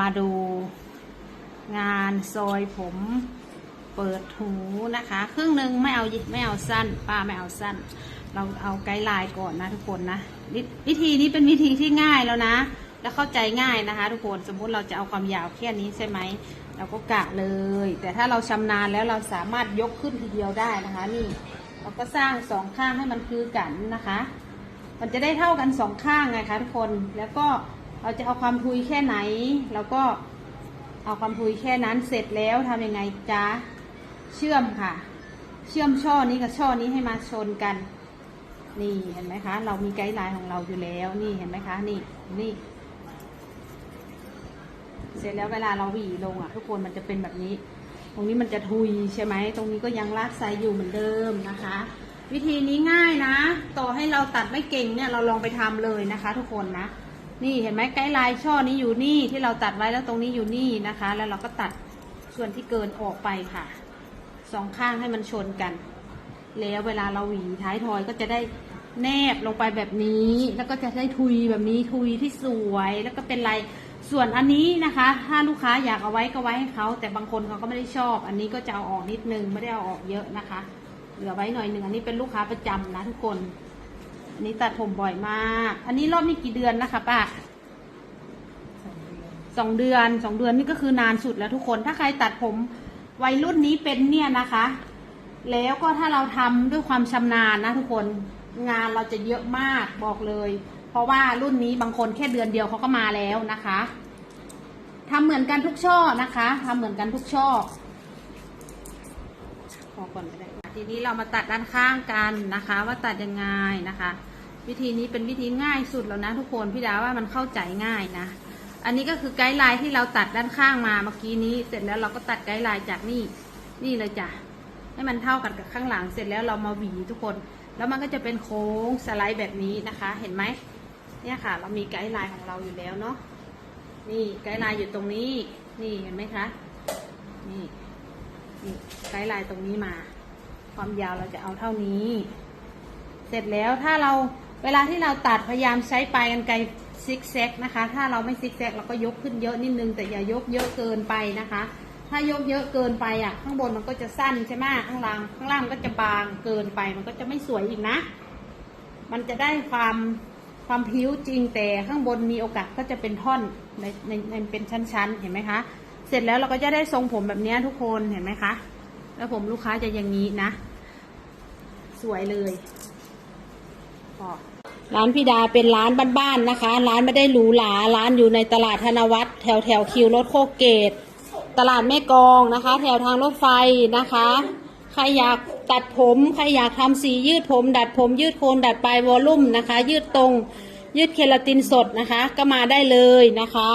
มาดูงานซอยผมเปิดหูนะคะ ครึ่งหนึ่งไม่เอาไม่เอาสั้น ป้าไม่เอาสั้น เราเอาไกด์ไลน์ก่อนนะทุกคนนะวิธีนี้เป็นวิธีที่ง่ายแล้วนะ แล้วเข้าใจง่ายนะคะ ทุกคนสมมุติเราจะเอาความยาวแค่นี้ใช่ไหมเราก็กะเลย แต่ถ้าเราชำนาญแล้วเราสามารถยกขึ้นทีเดียวได้นะคะ นี่ เราก็สร้างสองข้างให้มันคือกันนะคะ มันจะได้เท่ากันสองข้างไงคะทุกคนแล้วก็ เราจะเอาความทุยแค่ไหนเราก็เอาความทุยแค่นั้นเสร็จแล้วทำยังไงจ๊ะเชื่อมค่ะ เชื่อมช่อนี้กับช่อนี้ให้มาชนกัน นี่เห็นไหมคะ เรามีไกด์ไลน์ของเราอยู่แล้วนี่เห็นไหมคะ นี่นี่เสร็จแล้วเวลาเราหวีลงอะทุกคนมันจะเป็นแบบนี้ ตรงนี้มันจะทุยใช่ไหม ตรงนี้ก็ยังลากไซอยู่เหมือนเดิมนะคะ วิธีนี้ง่ายนะ ต่อให้เราตัดไม่เก่งเนี่ยเราลองไปทำเลยนะคะ ทุกคนนะ นี่เห็นไหมไกด์ไลน์ช่อนี้อยู่นี่ที่เราตัดไว้แล้วตรงนี้อยู่นี่นะคะ แล้วเราก็ตัดส่วนที่เกินออกไปค่ะสองข้างให้มันชนกัน แล้วเวลาเราหวีท้ายทอยก็จะได้แนบลงไปแบบนี้ แล้วก็จะได้ทุยแบบนี้ทุยที่สวยแล้วก็เป็นลายส่วนอันนี้นะคะ ถ้าลูกค้าอยากเอาไว้ก็ไว้ให้เขาแต่บางคนเขาก็ไม่ได้ชอบ อันนี้ก็จะเอาออกนิดนึงไม่ได้เอาออกเยอะนะคะ เหลือไว้หน่อยหนึ่งอันนี้เป็นลูกค้าประจำนะทุกคน อันนี้ตัดผมบ่อยมาก อันนี้รอบนี้กี่เดือนนะคะป้าสองเดือนสองเดือนนี่ก็คือนานสุดแล้วทุกคน ถ้าใครตัดผมวัยรุ่นนี้เป็นเนี่ยนะคะ แล้วก็ถ้าเราทำด้วยความชำนาญนะทุกคนงานเราจะเยอะมากบอกเลย เพราะว่ารุ่นนี้บางคนแค่เดือนเดียวเขาก็มาแล้วนะคะทำเหมือนกันทุกช่อนะคะทำเหมือนกันทุกช่อพอก่อนก็ได้ทีนี้เรามาตัดด้านข้างกันนะคะ ว่าตัดยังไงนะคะ วิธีนี้เป็นวิธีง่ายสุดแล้วนะทุกคนพี่ดาว่ามันเข้าใจง่ายนะ อันนี้ก็คือไกด์ไลน์ที่เราตัดด้านข้างมาเมื่อกี้นี้ เสร็จแล้วเราก็ตัดไกด์ไลน์จากนี่นี่เลยจ้ะให้มันเท่ากันกับข้างหลังเสร็จแล้วเรามาหวีทุกคน แล้วมันก็จะเป็นโค้งสไลด์แบบนี้นะคะ เห็นไหมเนี่ยค่ะ เรามีไกด์ไลน์ของเราอยู่แล้วเนาะนี่ไกด์ไลน์อยู่ตรงนี้ นี่เห็นไหมคะนี่นี่ไกด์ไลน์ตรงนี้มา ความยาวเราจะเอาเท่านี้ เสร็จแล้วถ้าเรา เวลาที่เราตัดพยายามใช้ปลายกันไกรซิกแซกนะคะ ถ้าเราไม่ซิกแซกเราก็ยกขึ้นเยอะนิดนึง แต่อย่ายกเยอะเกินไปนะคะ ถ้ายกเยอะเกินไปอะ ข้างบนมันก็จะสั้นใช่ไหมข้างล่าง ข้างล่างก็จะบางเกินไป มันก็จะไม่สวยอีกนะ มันจะได้ความความพิ้วจริงแต่ข้างบนมีโอกาสก็จะเป็นท่อนในในในเป็นชั้นๆ เห็นไหมคะ เสร็จแล้วเราก็จะได้ทรงผมแบบนี้ทุกคนเห็นไหมคะ แล้วผมลูกค้าจะอย่างนี้นะ สวยเลย ร้านพี่ดาเป็นร้านบ้านๆนะคะ ร้านไม่ได้หรูหราร้านอยู่ในตลาดธนวัฒน์แถวแถวคิวรถโคเกต ตลาดแม่กองนะคะ แถวทางรถไฟนะคะ ใครอยากตัดผม ใครอยากทำสียืดผม ดัดผมยืดโคนดัดปลายวอลลุ่มนะคะ ยืดตรง ยืดเคลาตินสดนะคะ ก็มาได้เลยนะคะ